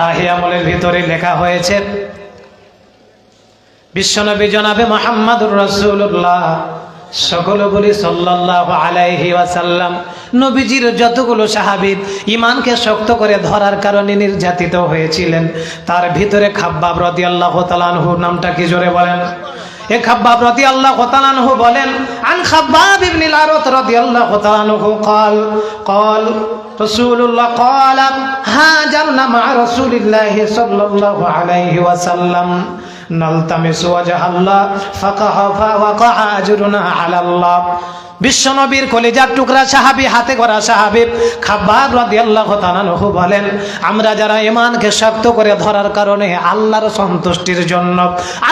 রাহি আমলের ভিতরে লেখা হয়েছে, বিশ্বনবী জনাবে মোহাম্মদুর রসুল্লাহ সকল বলি সাল্লাল্লাহু আলাইহি ওয়াসাল্লাম, নবীজির যতগুলো সাহাবিদ ইমানকে শক্ত করে ধরার কারণে নির্যাতিত হয়েছিলেন। তার ভিতরে খাব্বাব রাদিয়াল্লাহু আনহু নামটা কি জোরে বলেন? এ খাব্বাব রদি আল্লাহ কোতালানহু বলেন, আন খাব্বাব ইবনিল আরত রদি আল্লাহ কোতালানহু কল কল রসুল্লাহ কল হাজার নামা রসুলিল্লাহ সাল্লাল্লাহু আলাইহি ওয়াসাল্লাম। নালতামিসু ওয়াজহাল্লাহ ফাকাহা ওয়াকা আজরুনা আলাল্লাহ। বিশ্বনবীর কলিজার টুকরা সাহাবি, হাতে গড়া সাহাবিব খাবার রাদিয়াল্লাহ তাআলাহু বলেন, আমরা যারা ঈমানকে শক্ত করে ধরার কারণে আল্লাহর সন্তুষ্টির জন্য,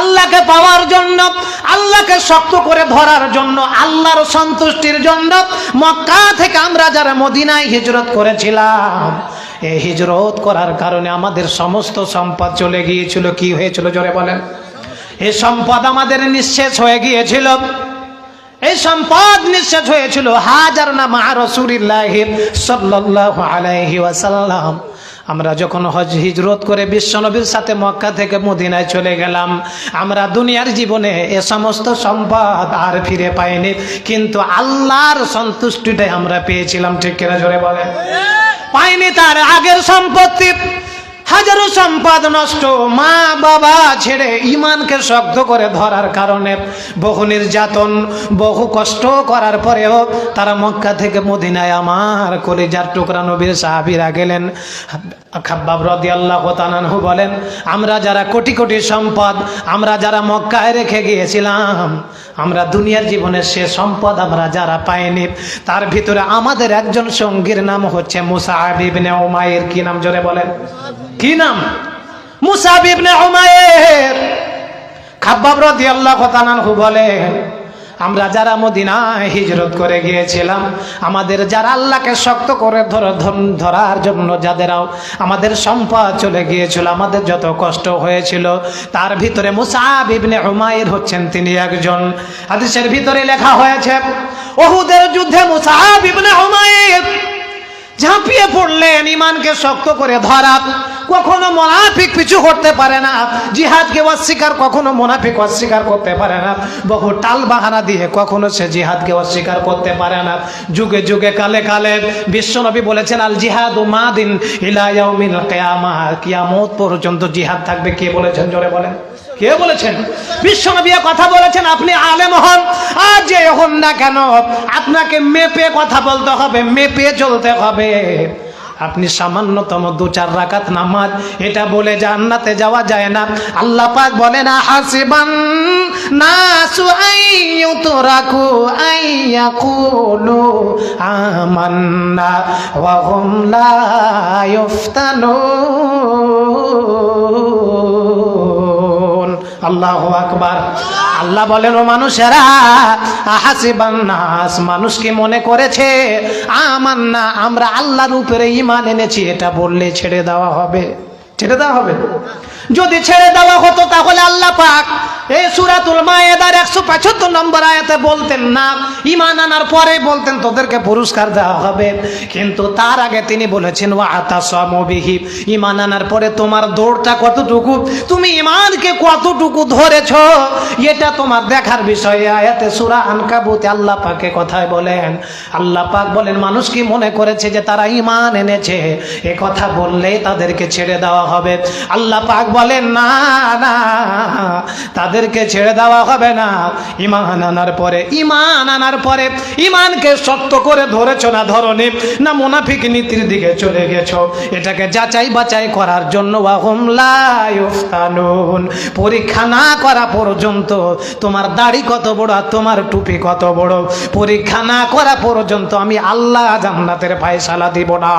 আল্লাহকে পাওয়ার জন্য, আল্লাহকে শক্ত করে ধরার জন্য, আল্লাহর সন্তুষ্টির জন্য মক্কা থেকে আমরা যারা মদিনায় হিজরত করেছিলাম হিজরত করার কারণে আমাদের সমস্ত সম্পদ চলে গিয়েছিল। কি হয়েছিল জোরে বলেন? এই সম্পদ আমাদের নিঃশেষ হয়ে গিয়েছিল। এই সম্পদ নিঃশেষ হয়েছিল। হাজার না মা রসুলিল্লাহ আমরা যখন হজ হিজরত করে বিশ্বনবীর সাথে মক্কা থেকে মদিনায় চলে গেলাম, আমরা দুনিয়ার জীবনে এ সমস্ত সম্পদ আর ফিরে পাইনি। কিন্তু আল্লাহর সন্তুষ্টিটাই আমরা পেয়েছিলাম। ঠিক কিনা জোরে বলে পাইনি তার আগের সম্পত্তি। হাজারো সম্পদ নষ্ট মা বাবা ছেড়ে ইমানকে শক্ত করে ধরার কারণে বহু নির্যাতন, বহু কষ্ট করার পরেও তারা মক্কা থেকে মদিনায় আমার কলিজার টুকরা নবীর সাহাবিরা গেলেন। খাব্বাব রদি আল্লাহ বলেন, আমরা যারা কোটি কোটি সম্পদ, আমরা যারা মক্কায় রেখে গিয়েছিলাম, আমরা দুনিয়ার জীবনে সে সম্পদ আমরা যারা পাইনি, তার ভিতরে আমাদের একজন সঙ্গীর নাম হচ্ছে মুসাহিবনে ওমায়ের কি নাম জোরে বলেন? কি নাম? রদি আল্লাহ আমরা যারা মদিনায় হিজরত করে গিয়েছিলাম, আমাদের যারা আল্লাহকে শক্ত করে ধর ধর- ধরার জন্য যাদেরও আমাদের সম্পদ চলে গিয়েছিল, আমাদের যত কষ্ট হয়েছিল, তার ভিতরে মুসাব ইবনে হুমায়ের হচ্ছেন তিনি একজন। হাদিসের ভিতরে লেখা হয়েছে, ওহুদের যুদ্ধে মুসাব ইবনে হুমায়ের ঝাঁপিয়ে পড়লেন, ইমানকে শক্ত করে ধরা কখনো মোনাফিক পিছু করতে পারে না। জিহাদ জিহাদকে অস্বীকার, কখনো মোনাফিক অস্বীকার করতে পারে না। বহু টাল বাহানা দিয়ে কখনো সে জিহাদ জিহাদকে অস্বীকার করতে পারে না। যুগে যুগে, কালে কালে বিশ্বনবী বলেছেন, আল জিহাদ মা দিন কিয়ামত পর্যন্ত জিহাদ থাকবে। কে বলেছেন? জোরে বলেন। কে বলেছেন? বিশ্বনবী কথা বলেছেন, আপনি আলেম হন আর যে হন না কেন? আপনাকে মেপে কথা বলতে হবে, মেপে চলতে হবে। আপনি সামান্যতম দু চার রাকাত নামাজ, এটা বলে জান্নাতে যাওয়া যায় না। আল্লাহ পাক বলে না হাসিবান নাসু আইয়ুতরাকু আইয়াকুলু আমান্না ওয়া হুম লা ইফতানুন। আল্লাহু আকবার। আল্লাহ বলেন, ও মানুষেরা হাসিবান নাস মানুষ কি মনে করেছে? আমার না আমরা আল্লাহর উপরে ইমান এনেছি, এটা বললে ছেড়ে দেওয়া হবে। ছেড়ে দেওয়া হবে। যদি ছেড়ে দেওয়া হতো তাহলে আল্লাহ পাক এই সুরাতুল মায়েদার একশো পঁচাত্তর নম্বর আয়াতে বলতেন না ইমান আনার পরে বলতেন, তোদেরকে পুরস্কার দেওয়া হবে। কিন্তু তার আগে তিনি বলেছেন ও আতা সমবিহি ইমান আনার পরে তোমার দৌড়টা কতটুকু, তুমি ইমানকে কতটুকু ধরেছ, এটা তোমার দেখার বিষয়। আয়াতে সুরা আনকাবুতে আল্লাহ পাকে কথায় বলেন, আল্লাহ পাক বলেন, মানুষ কি মনে করেছে যে তারা ইমান এনেছে? এ কথা বললেই তাদেরকে ছেড়ে দেওয়া হবে। আল্লাহ পাক বলেন, না না, তাদেরকে ছেড়ে দেওয়া হবে না। ইমান আনার পরে, ইমান আনার পরে, ইমানকে শক্ত করে ধরেছ না, ধরনি, না মুনাফিক নীতির দিকে চলে গেছ। এটাকে যাচাই বাচাই করার জন্য পরীক্ষা না করা পর্যন্ত তোমার দাড়ি কত বড় আর তোমার টুপি কত বড়? পরীক্ষা না করা পর্যন্ত আমি আল্লাহ জান্নাতের ফায়সালা দিব না।